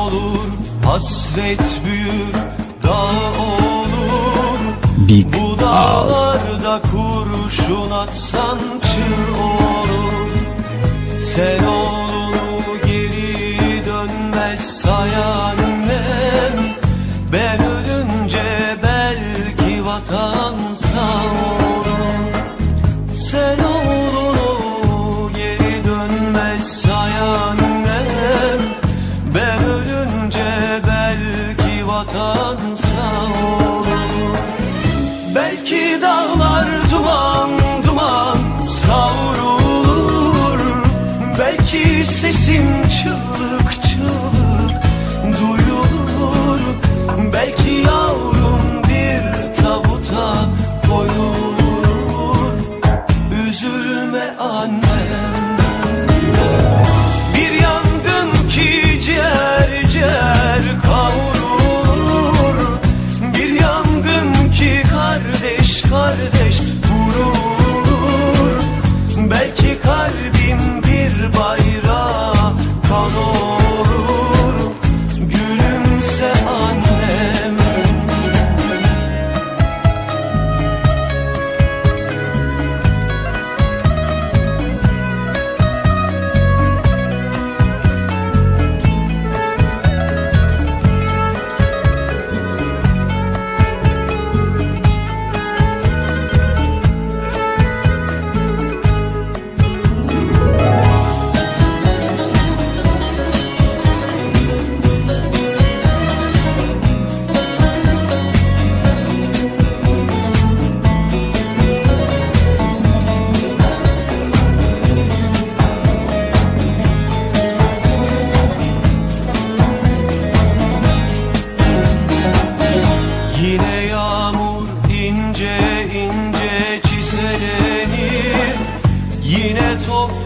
Olur hasret büyür dağ olur. Big Bu dağlarda kurşun atsan çığ olur. Sen oğlunu duman duman savrulur. Belki sesim çığlık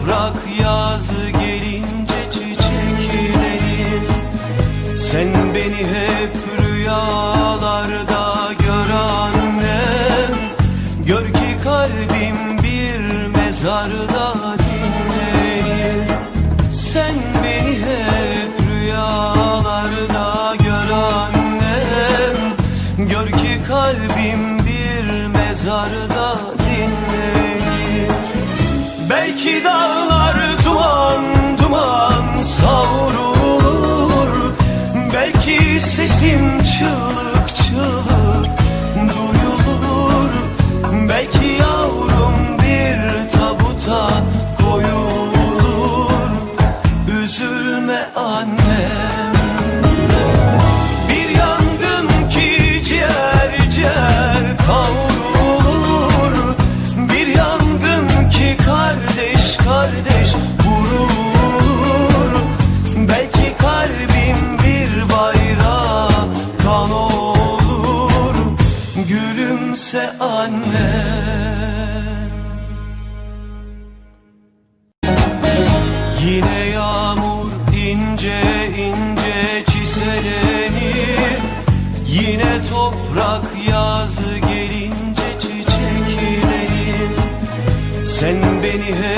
toprak yazı gelince çiçeklenir Sen beni hep rüyalarda gör annem. Gör ki kalbim bir mezarda çığlık çığlık duyulur. Belki yavrum bir tabuta koyulur. Üzülme annem. Bir yangın ki ciğer ciğer kavrulur Yine yağmur ince ince çiselenir Yine toprak yazı gelince çiçeklenir Sen beni hep